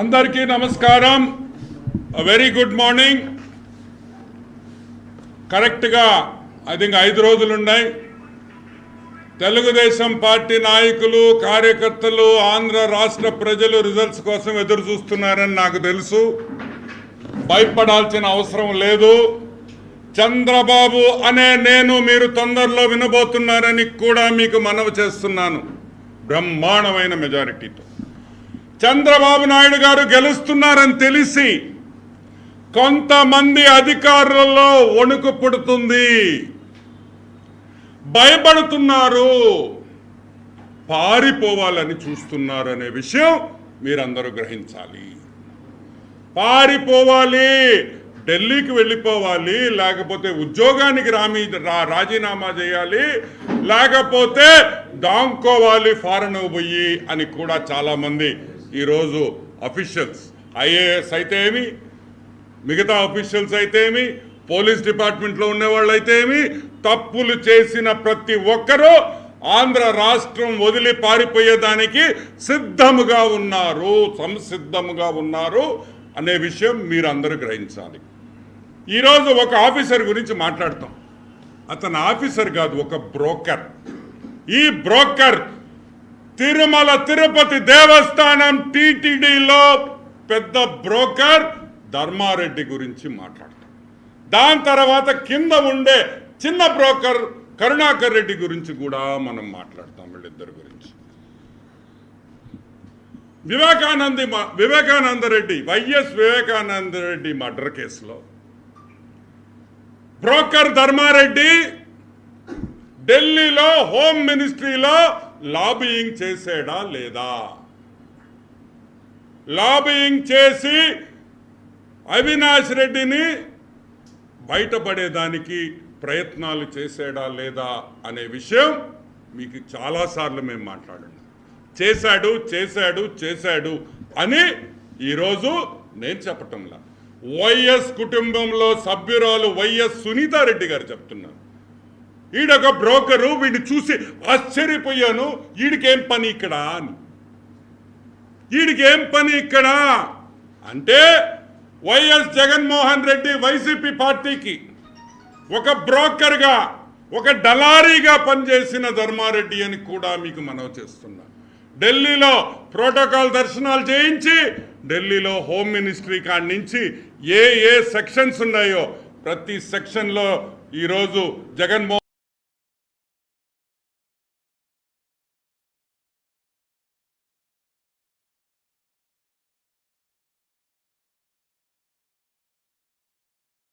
అందరికీ నమస్కారం. Very good morning కరెక్ట్గా ఐ థింక్ ఐదు రోజులు ఉన్నాయి. తెలుగుదేశం పార్టీ నాయకులు కార్యకర్తలు ఆంధ్ర రాష్ట్ర ప్రజలు రిజల్ట్స్ కోసం ఎదురు చూస్తున్నారని నాకు తెలుసు. భయపడాల్సిన అవసరం లేదు. చంద్రబాబు అనే నేను మీరు తొందరలో వినబోతున్నారని కూడా మీకు మనవి చేస్తున్నాను. బ్రహ్మాండమైన మెజారిటీతో చంద్రబాబు నాయుడు గారు గెలుస్తున్నారని తెలిసి కొంతమంది అధికారులలో వణుకు పుడుతుంది. భయపడుతున్నారు. పారిపోవాలని చూస్తున్నారు అనే విషయం మీరందరూ గ్రహించాలి. పారిపోవాలి ఢిల్లీకి వెళ్ళిపోవాలి లేకపోతే ఉద్యోగానికి రామీ రా- రాజీనామా చేయాలి లేకపోతే దాంకోవాలి ఫారెన్ పోయి అని కూడా చాలామంది ఈరోజు అఫీషియల్స్ ఐఏఎస్ అయితే ఏమి మిగతా అఫీషియల్స్ అయితే ఏమి పోలీస్ డిపార్ట్మెంట్లో ఉండేవాళ్ళు అయితే ఏమి తప్పులు చేసిన ప్రతి ఒక్కరూ ఆంధ్ర రాష్ట్రం వదిలి పారిపోయేదానికి సిద్ధముగా ఉన్నారు సంసిద్ధముగా ఉన్నారు అనే విషయం మీరు అందరూ గ్రహించాలి. ఈరోజు ఒక ఆఫీసర్ గురించి మాట్లాడతాం. అతను ఆఫీసర్ కాదు ఒక బ్రోకర్. ఈ బ్రోకర్ తిరుమల తిరుపతి దేవస్థానం టీటీడీలో పెద్ద బ్రోకర్ ధర్మారెడ్డి గురించి మాట్లాడతాం. దాని తర్వాత కింద ఉండే చిన్న బ్రోకర్ కరుణాకర్ రెడ్డి గురించి కూడా మనం మాట్లాడతాం వీళ్ళిద్దరి గురించి. వివేకానంది వివేకానంద రెడ్డి వైఎస్ వివేకానంద రెడ్డి మర్డర్ కేసులో. బ్రోకర్ ధర్మారెడ్డి ఢిల్లీలో హోమ్ మినిస్ట్రీలో లాబియింగ్ చేసాడా లేదా? లాబియింగ్ చేసి అవినాష్ రెడ్డిని బయటపడేదానికి ప్రయత్నాలు చేసాడా లేదా అనే విషయం మీకు చాలాసార్లు మేము మాట్లాడండి చేశాడు చేశాడు చేశాడు అని ఈరోజు నేను చెప్పటంలా. వైఎస్ కుటుంబంలో సభ్యురాలు వైఎస్ సునీతారెడ్డి గారు చెప్తున్నారు. ఈడొక బ్రోకరు వీడిని చూసి ఆశ్చర్యపోయాను. ఈడికేం పని ఇక్కడ? అని ఈడికేం పని ఇక్కడ? అంటే వైఎస్ జగన్మోహన్ రెడ్డి వైసీపీ పార్టీకి ఒక బ్రోకర్గా ఒక డలారీగా పనిచేసిన ధర్మారెడ్డి అని కూడా మీకు మనవి చేస్తున్నా. ఢిల్లీలో ప్రోటోకాల్ దర్శనాలు చేయించి ఢిల్లీలో హోమ్ మినిస్ట్రీ కాడి నుంచి ఏ ఏ సెక్షన్స్ ఉన్నాయో ప్రతి సెక్షన్లో ఈరోజు జగన్మోహన్